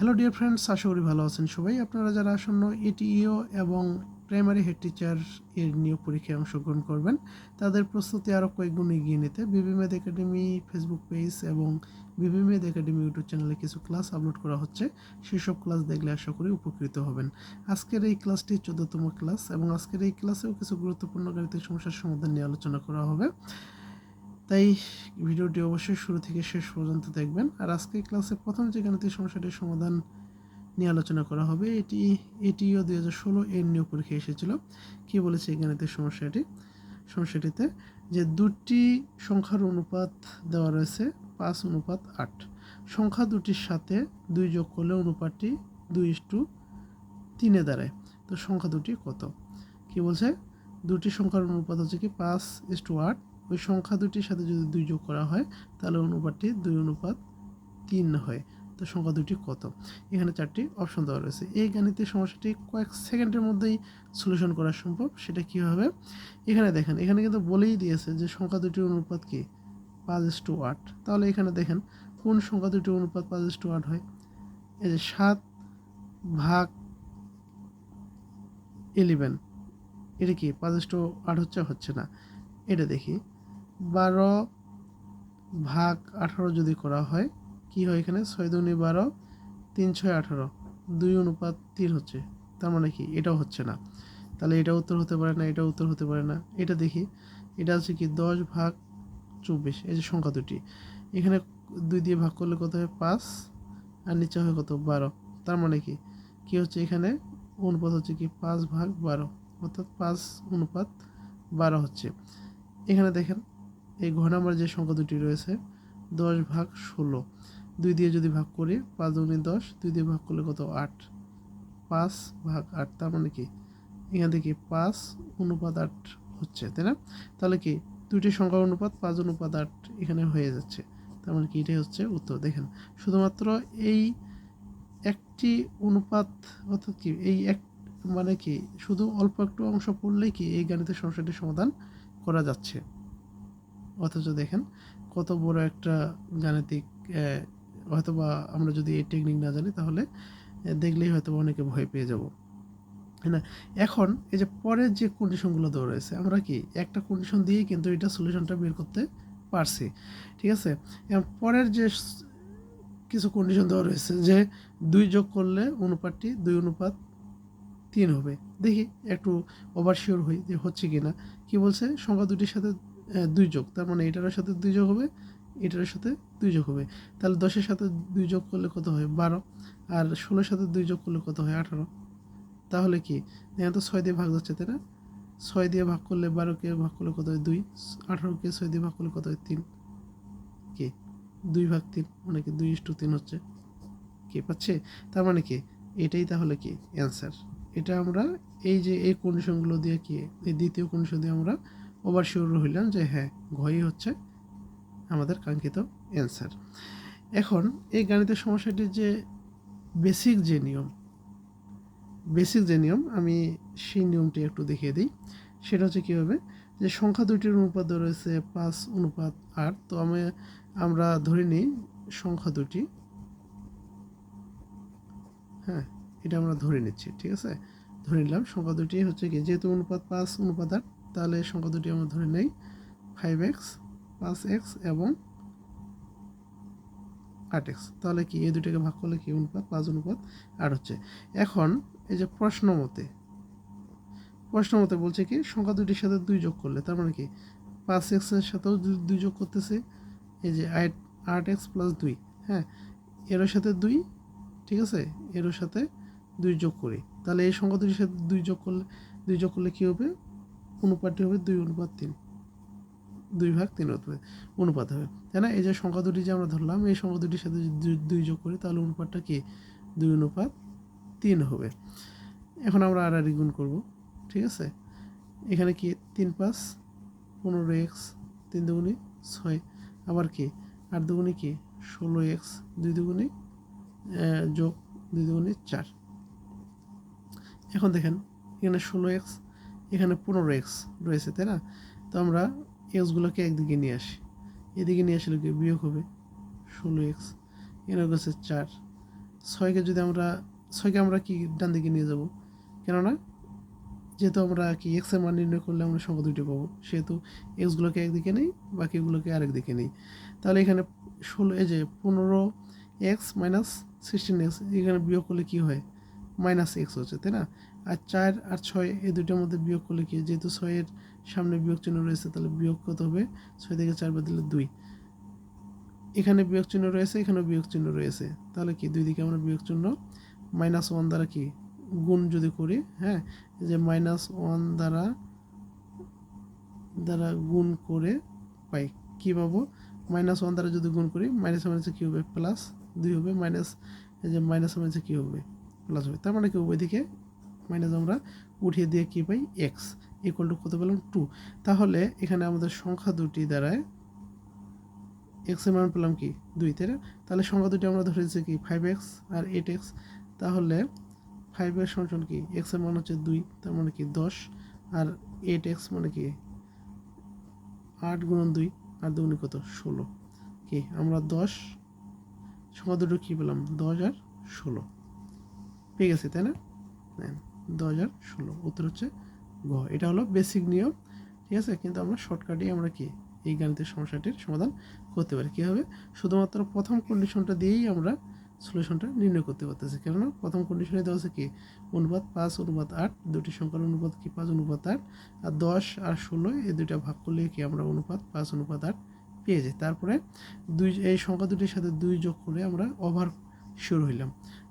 Hello dear friends আশা করি ভালো আছেন সবাই। আপনারা যারা আসন্ন এটিইও এবং প্রাইমারি হেড টিচার এর নিয়োগ পরীক্ষায় অংশগ্রহণ করবেন, তাদের প্রস্তুতি আরও কয়েকগুণ এগিয়ে নিতে বিবি মেদ একাডেমি ফেসবুক পেজ এবং বিবি মেদ একাডেমি ইউটিউব চ্যানেলে কিছু ক্লাস আপলোড করা হচ্ছে। সেসব ক্লাস দেখলে আশা করি উপকৃত হবেন। আজকের এই ক্লাসটি চোদ্দতম ক্লাস এবং আজকের এই ক্লাসেও কিছু গুরুত্বপূর্ণ গাণিতিক সমস্যার সমাধান নিয়ে আলোচনা করা হবে। তাই ভিডিওটি অবশ্যই শুরু থেকে শেষ পর্যন্ত দেখবেন। আর আজকে ক্লাসে প্রথম যে গাণিতিক সমস্যাটির সমাধান নিয়ে আলোচনা করা হবে, এটি, এটিও দুই হাজার ষোলো এর নিয়োগ পরীক্ষা এসেছিল। কি বলেছে এই গাণিতিক সমস্যাটি? সমস্যাটিতে যে দুটি সংখ্যার অনুপাত দেওয়া রয়েছে, পাঁচ অনুপাত আট। সংখ্যা দুটির সাথে দুই যোগ করলে অনুপাতটি দুই ইস্টু তিনে দাঁড়ায়। তো সংখ্যা দুটি কত? কি বলছে? দুটি সংখ্যার অনুপাত হচ্ছে কি পাঁচ ইস্টু আট। ওই সংখ্যা দুটির সাথে যদি দুই যোগ করা হয়, তাহলে অনুপাতটি দুই অনুপাত তিন হয়। তো সংখ্যা দুটি কত? এখানে চারটি অপশন দেওয়া রয়েছে। এই গাণিতিক সমস্যাটি কয়েক সেকেন্ডের মধ্যেই সলিউশন করা সম্ভব। সেটা কী হবে? এখানে দেখেন, এখানে কিন্তু বলেই দিয়েছে যে সংখ্যা দুটির অনুপাত কি? পাঁচ ইস টু আট। তাহলে এখানে দেখেন, কোন সংখ্যা দুটির অনুপাত পাঁচ ইস টু আট হয়? এই যে সাত ভাগ ইলেভেন এটা কি? পাঁচ ইস টু আট হচ্ছে হচ্ছে না। এটা দেখি। বারো ভাগ আঠারো যদি করা হয়, কি হয় এখানে? ছয় দুনি বারো, তিন ছয় আঠারো। দুই অনুপাত তিন হচ্ছে। তার মানে কি? এটাও হচ্ছে না। তাহলে এটা উত্তর হতে পারে না এটা উত্তর হতে পারে না। এটা দেখি। এটা হচ্ছে কি? দশ ভাগ চব্বিশ। এই যে সংখ্যা দুটি। এখানে দুই দিয়ে ভাগ করলে কত হয়? পাঁচ। আর নিচে হয় কত? বারো। তার মানে কি? কি হচ্ছে এখানে? অনুপাত হচ্ছে কি? পাঁচ ভাগ বারো। অর্থাৎ পাঁচ অনুপাত বারো হচ্ছে। এখানে দেখেন এই ঘর নাম্বার যে সংখ্যা দুটি রয়েছে, দশ ভাগ ষোলো। দুই দিয়ে যদি ভাগ করি, পাঁচ দুগুণে দশ, দুই দিয়ে ভাগ করলে কত? আট। পাঁচ ভাগ আট, তার মানে কি? এখান থেকে পাঁচ অনুপাত আট হচ্ছে, তাই না? তাহলে কি? দুইটি সংখ্যার অনুপাত পাঁচ অনুপাত আট এখানে হয়ে যাচ্ছে। তার মানে কি? এটাই হচ্ছে উত্তর। দেখেন, শুধুমাত্র এই একটি অনুপাত, অর্থাৎ কি? এই এক মানে কি? শুধু অল্প একটু অংশ পড়লেই কি এই গাণিতিক সমস্যাটির সমাধান করা যাচ্ছে? অথচ দেখেন কত বড় একটা গাণিতিক হয়তো বা আমরা যদি এই টেকনিক না জানি তাহলে দেখলেই হয়তো অনেকে ভয় পেয়ে যাব। না? এখন এই যে পরের যে কন্ডিশনগুলো দেওয়া রয়েছে, আমরা কি একটা কন্ডিশন দিয়েই কিন্তু এটা সলিউশনটা বের করতে পারছি, ঠিক আছে? এবং পরের যে কিছু কন্ডিশন দেওয়া রয়েছে যে দুই যোগ করলে অনুপাতটি দুই অনুপাত তিন হবে। দেখি একটু ওভারশিওর হই যে হচ্ছে কি না কী বলছে? সংখ্যা দুটির সাথে দুই যোগ। তার মানে এটার সাথে দুই যোগ হবে, এটার সাথে দুই যোগ হবে। তাহলে দশের সাথে দুই যোগ করলে কত হয়? বারো। আর ষোলোর সাথে দুই যোগ করলে কত হয়? আঠারো। তাহলে কি? দেখেন তো ছয় দিয়ে ভাগ যাচ্ছে, তাই না? ছয় দিয়ে ভাগ করলে বারোকে ভাগ করলে কত হয়? দুই। আঠারোকে ছয় দিয়ে ভাগ করলে কত হয়? তিন। কে? দুই ভাগ তিন মানে কি দুই ইস্টু তিন হচ্ছে। কে, পাচ্ছে? তার মানে কি? এটাই তাহলে কি? অ্যান্সার। এটা আমরা এই যে এই কন্ডিশনগুলো দিয়ে কি? এই দ্বিতীয় কন্ডিশন দিয়ে আমরা ওভার শিওর হইলাম যে হ্যাঁ ঘই হচ্ছে আমাদের কাঙ্ক্ষিত অ্যান্সার এখন এই গাণিতের সমস্যাটির যে বেসিক যে নিয়ম বেসিক যে নিয়ম, আমি সেই নিয়মটি একটু দেখিয়ে দিই। সেটা হচ্ছে কী হবে যে সংখ্যা দুইটির অনুপাত রয়েছে পাঁচ অনুপাত আট। তো আমি, আমরা ধরে নিই সংখ্যা দুটি হ্যাঁ এটা আমরা ধরে নিচ্ছি, ঠিক আছে? ধরে নিলাম সংখ্যা দুটি হচ্ছে কি, যেহেতু অনুপাত পাঁচ, অনুপাত আট তাহলে এই সংখ্যা দুটি আমরা ধরে নেই। ফাইভ এক্স পাঁচ এক্স এবং আট এক্স তাহলে কি? এই দুটাকে ভাগ করলে কি? অনুপাত পাঁচ অনুপাত আট হচ্ছে। এখন এই যে প্রশ্ন মতে প্রশ্ন মতে বলছে কি, সংখ্যা দুটির সাথে দুই যোগ করলে, তার মানে কি? পাঁচ এক্সের সাথেও দুই যোগ করতেছে। এই যে আট আট এক্স প্লাস দুই হ্যাঁ? এরও সাথে দুই, ঠিক আছে? এরও সাথে দুই যোগ করি। তাহলে এই সংখ্যা দুটির সাথে দুই যোগ করলে, দুই যোগ করলে কী হবে? অনুপাতটি হবে দুই অনুপাত তিন। দুই ভাগ তিন অনুপাত হবে। তাই না? এই যে সংখ্যা দুটি যে আমরা ধরলাম, এই সংখ্যা দুটির সাথে দুই যোগ করি, তাহলে অনুপাতটা কি? দুই অনুপাত তিন হবে। এখন আমরা আর গুণ করব। ঠিক আছে? এখানে কি তিন পাঁচ পনেরো এক্স তিন দুগুণি ছয়। আবার কি? আট দুগুণি কি? ষোলো এক্স দুই দুগুণি যোগ দুই দুগুণি চার। এখন দেখেন, এখানে ষোলো এক্স এখানে পনেরো এক্স রয়েছে, তাই না? তো আমরা এক্সগুলোকে একদিকে নিয়ে আসি। এদিকে নিয়ে আসলে কি বিয়োগ হবে? ষোলো এক্স এখানে হচ্ছে চার। ছয়কে যদি আমরা ছয়কে আমরা কি ডান দিকে নিয়ে যাব? কেননা, যেহেতু আমরা কি এক্সের মান নির্ণয় করলে আমরা সংখ্যা দুইটি পাবো, সেহেতু এক্সগুলোকে একদিকে নেই বাকিগুলোকে আরেক দিকে নেই। তাহলে এখানে ষোলো, এই যে পনেরো এক্স মাইনাস সিক্সটিন এক্স এখানে বিয়োগ করলে কী হয়? মাইনাস এক্স হচ্ছে, তাই না? আর চার আর ছয়, এই দুটোর মধ্যে বিয়োগ করলে কি? যেহেতু ছয়ের সামনে বিয়োগ চিহ্ন রয়েছে, তাহলে বিয়োগ কত হবে? ছয় থেকে চার বাদ দিলে দুই। এখানে বিয়োগ চিহ্ন রয়েছে, এখানেও বিয়োগ চিহ্ন রয়েছে। তাহলে কি? দুই দিকে আমরা বিয়োগ চিহ্ন মাইনাস ওয়ান দ্বারা কি? গুণ যদি করি হ্যাঁ যে মাইনাস ওয়ান দ্বারা দ্বারা গুণ করে পাই, কী পাবো? মাইনাস ওয়ান দ্বারা যদি গুণ করি, মাইনাস মাইনাসে কী হবে? প্লাস দুই হবে, মাইনাস যে মাইনাস মাইনাসে কী হবে? প্লাস হবে। তার মানে কি উভয় দিকে মাইনাস আমরা উঠিয়ে দিয়ে কী পাই? এক্স ইকুয়াল টু কত পেলাম? টু তাহলে এখানে আমাদের সংখ্যা দুটি দ্বারায় এক্সের মান পেলাম কি? দুই, তাই না? তাহলে সংখ্যা দুটি আমরা ধরেছি কি? ফাইভ এক্স আর এইট এক্স তাহলে ফাইভ এক্স কি? এক্সের মান হচ্ছে দুই, তার মানে কি দশ। আর এইট এক্স মানে কি? আট গুণন দুই আর দুগুণি কত? ষোলো। কি? আমরা দশ। সংখ্যা দুটো কী পেলাম? দশ আর ষোলো। পেয়ে গেছি তাই না? নেন দশ আর ষোলো। উত্তর হচ্ছে গ। এটা হলো বেসিক নিয়ম, ঠিক আছে? কিন্তু আমরা শর্টকাটেই আমরা কি? এই গাণিতিক সমস্যাটির সমাধান করতে পারি। কী হবে? শুধুমাত্র প্রথম কন্ডিশনটা দিয়েই আমরা সলিউশনটা নির্ণয় করতে পারতেছি। কেননা প্রথম কন্ডিশনে দেওয়া আছে কি? অনুপাত পাঁচ, অনুপাত আট দুটি সংখ্যার অনুপাত কি? পাঁচ, অনুপাত আট। আর দশ আর ষোলো, এই দুইটা ভাগ করলে কি আমরা অনুপাত পাঁচ, অনুপাত আট পেয়ে যাই। তারপরে দুই, এই সংখ্যা দুটির সাথে দুই যোগ করে আমরা ওভার শিওর হইলাম।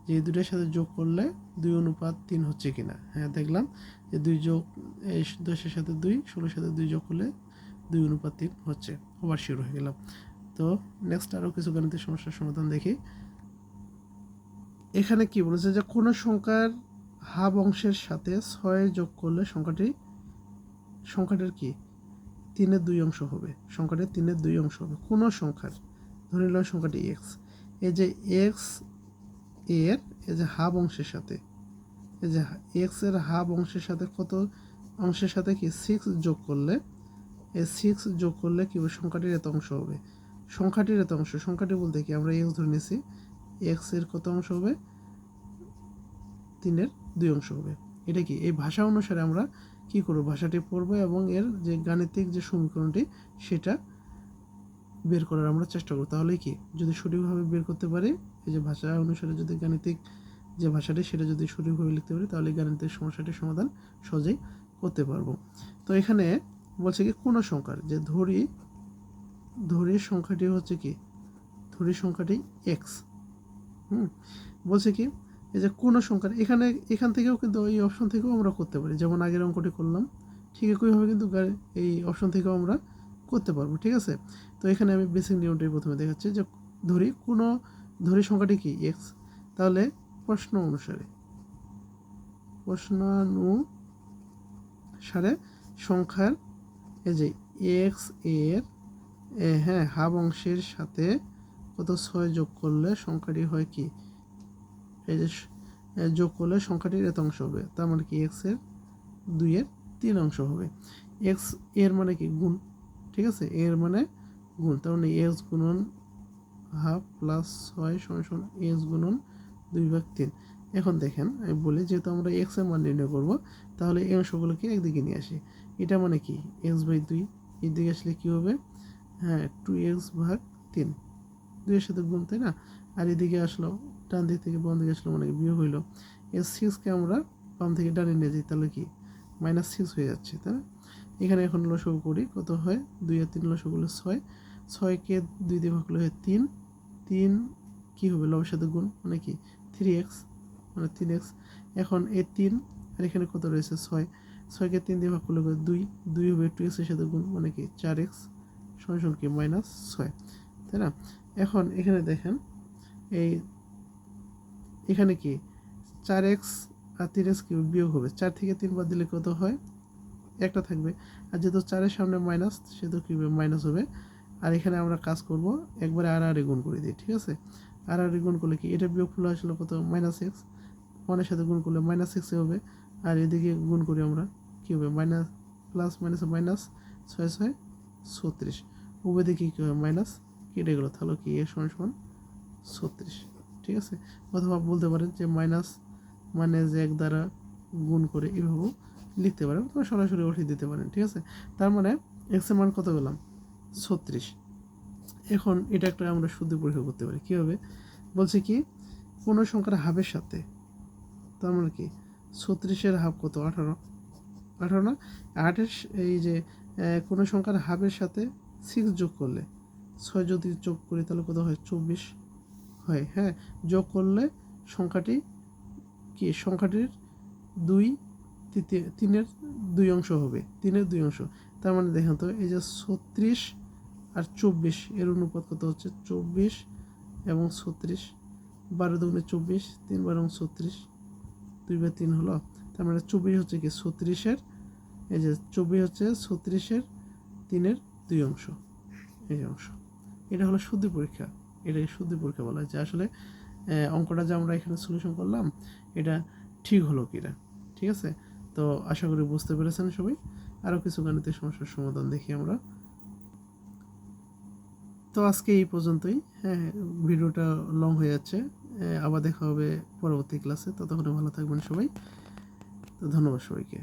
যে এই দুটোর সাথে যোগ করলে দুই অনুপাত তিন হচ্ছে কিনা। হ্যাঁ দেখলাম যে দুই যোগ, এই দশের সাথে দুই, ষোলোর সাথে দুই যোগ করলে দুই অনুপাত তিন হচ্ছে। ওভার শিওর হয়ে গেলাম। তো নেক্সট আরও কিছু গাণিতিক সমস্যার সমাধান দেখি। এখানে কি বলেছে যে কোনো সংখ্যার হাব অংশের সাথে ছয় যোগ করলে সংখ্যাটি, সংখ্যাটার কি? তিনের দুই অংশ হবে। সংখ্যাটির তিনের দুই অংশ হবে। কোনো সংখ্যার, ধরে নিলাম সংখ্যাটি এক্স এই যে এক্স এর, এই যে হাব অংশের সাথে, এই যে এক্সের হাফ অংশের সাথে কত অংশের সাথে কি সিক্স যোগ করলে, এই সিক্স যোগ করলে কি হবে? সংখ্যাটির এত অংশ হবে। সংখ্যাটির এত অংশ, সংখ্যাটি বলতে কি? আমরা এক্স ধরে নিয়েছি এক্সের কত অংশ হবে? তিনের দুই অংশ হবে। এটা কি? এই ভাষা অনুসারে আমরা কি করব? ভাষাটি পড়ব এবং এর যে গাণিতিক যে সমীকরণটি, সেটা বের করার আমরা চেষ্টা করব। তাহলে কি? যদি সঠিকভাবে বের করতে পারি, এই যে ভাষা অনুসারে যদি গাণিতিক যে ভাষাটি, সেটা যদি সঠিকভাবে লিখতে পারি, তাহলে গাণিতিক সমস্যাটির সমাধান সহজেই করতে পারব। তো এখানে বলছে কি, কোনো সংখ্যার? যে ধরি, ধরির সংখ্যাটি হচ্ছে কি? ধরির সংখ্যাটি এক্স হুম? বলছে কি, এই যে কোনো সংখ্যার? এখানে, এখান থেকেও কিন্তু এই অপশন থেকেও আমরা করতে পারি। যেমন আগের অঙ্কটি করলাম, ঠিক একইভাবে কিন্তু এই অপশন থেকেও আমরা করতে পারব, ঠিক আছে? তো এখানে আমি বেসিক নিয়মটাই প্রথমে দেখাচ্ছি যে ধরি কোনো, ধরি সংখ্যাটি কি? এক্স তাহলে প্রশ্ন অনুসারে, প্রশ্নানুসারে সংখ্যার এই যে এক্সের হ্যাঁ হাব অংশের সাথে কত ছয় যোগ করলে সংখ্যাটি হয় কি? এই যে যোগ করলে সংখ্যাটির এত অংশ হবে, তার মানে কি এক্সের দুইয়ের তিন অংশ হবে। এক্সের মানে কি? গুণ ঠিক আছে? এর মানে গুণ, তার মানে এক্স গুণন হাফ প্লাস ছয় সমান সমান এস গুণন দুই ভাগ তিন। এখন দেখেন, আমি বলি যেহেতু আমরা এক্সের মান নির্ণয় করব, তাহলে এই অংশগুলোকে একদিকে নিয়ে আসি। এটা মানে কি? এক্স বাই দুই এদিকে আসলে কী হবে? হ্যাঁ টু এক্স ভাগ তিন। দুইয়ের সাথে গুণ, তাই না? আর এদিকে আসলো, ডান দিক থেকে বাম দিকে আসলো মানে বিয়োগ হইল। এর সিক্সকে আমরা বাম থেকে ডানে নিয়ে যাই, তাহলে কি? মাইনাস সিক্স হয়ে যাচ্ছে, তাই না? এখানে এখন লসগু করি। কত হয়? দুই আর তিন লসগু হলো ছয়। ছয়কে দুই দিয়ে ভাগ করলে হয় তিন। তিন কী হবে? লবের সাথে গুণ মানে কি? থ্রি এক্স মানে তিন এক্স এখন এ তিন আর এখানে কত রয়েছে? ছয়। ছয়কে তিন দিয়ে ভাগ করলে? দুই। দুই হবে টু এক্সের সাথে গুণ মানে কি? চার এক্স সমান কি? মাইনাস ছয়। তাই না? এখন এখানে দেখেন, এই এখানে কি? চার এক্স আর তিন এক্স কি বিয়োগ হবে। চার থেকে তিন বাদ দিলে কত হয়? একটা থাকবে। আর যেহেতু চারের সামনে মাইনাস, সেহেতু কী হবে? মাইনাস হবে। আর এখানে আমরা কাজ করব একবারে আর আর গুণ করে দিই ঠিক আছে? আর আর গুণ করলে কি? এটা বিয়োগ ফুল আসলে কত? মাইনাস এক্স ওয়ানের সাথে গুণ করলে মাইনাস এক্সে হবে। আর এদিকে গুণ করি আমরা, কী হবে? মাইনাস প্লাস মাইনাস মাইনাস ছয় ছয় ছত্রিশ। উভয় দিকে কী হবে? মাইনাস। কেটে গেলো তাহলে কি? এ সমান সমান ছত্রিশ। ঠিক আছে? অথবা বলতে পারেন যে মাইনাস মাইনাস এক দ্বারা গুণ করে এভাবেও লিখতে পারেন অথবা সরাসরি উঠিয়ে দিতে পারেন, ঠিক আছে? তার মানে এক্সের মান কত পেলাম? ছত্রিশ। এখন এটা একটা আমরা শুদ্ধ পরীক্ষা করতে পারি। কীভাবে বলছে কি, কোনো সংখ্যার হাফের সাথে, তার মানে কি, ছত্রিশের হাফ কত? আঠারো। আঠারো না? আটের এই যে কোনো সংখ্যার হাফের সাথে সিক্স যোগ করলে, ছয় যদি যোগ করি তাহলে কত হয়? চব্বিশ। হয় হ্যাঁ? যোগ করলে সংখ্যাটি কি? সংখ্যাটির দুই তৃতীয় তিনের দুই অংশ হবে। তিনের দুই অংশ। তার মানে দেখেন তো, এই যে ছত্রিশ আর চব্বিশ, এর অনুপাত কত হচ্ছে? চব্বিশ এবং ছত্রিশ। বারো দুগুণে চব্বিশ, তিন বারো ছত্রিশ। দুই বা তিন হলো তার মানে চব্বিশ হচ্ছে কি? ছত্রিশের, এই যে চব্বিশ হচ্ছে ছত্রিশের তিনের দুই অংশ। এই অংশ। এটা হলো শুদ্ধি পরীক্ষা। এটাকে শুদ্ধি পরীক্ষা বলা হয় যে আসলে অঙ্কটা যে আমরা এখানে সলিউশন করলাম, এটা ঠিক হলো কিনা। ঠিক আছে? তো আশা করি বুঝতে পেরেছেন সবাই। আরও কিছু গাণিতিক সমস্যার সমাধান দেখি আমরা। তো আজকে এই পর্যন্তই। হ্যাঁ ভিডিওটা লং হয়ে যাচ্ছে। আবার দেখা হবে পরবর্তী ক্লাসে ততক্ষণে ভালো থাকবেন সবাই। তো ধন্যবাদ সবাইকে।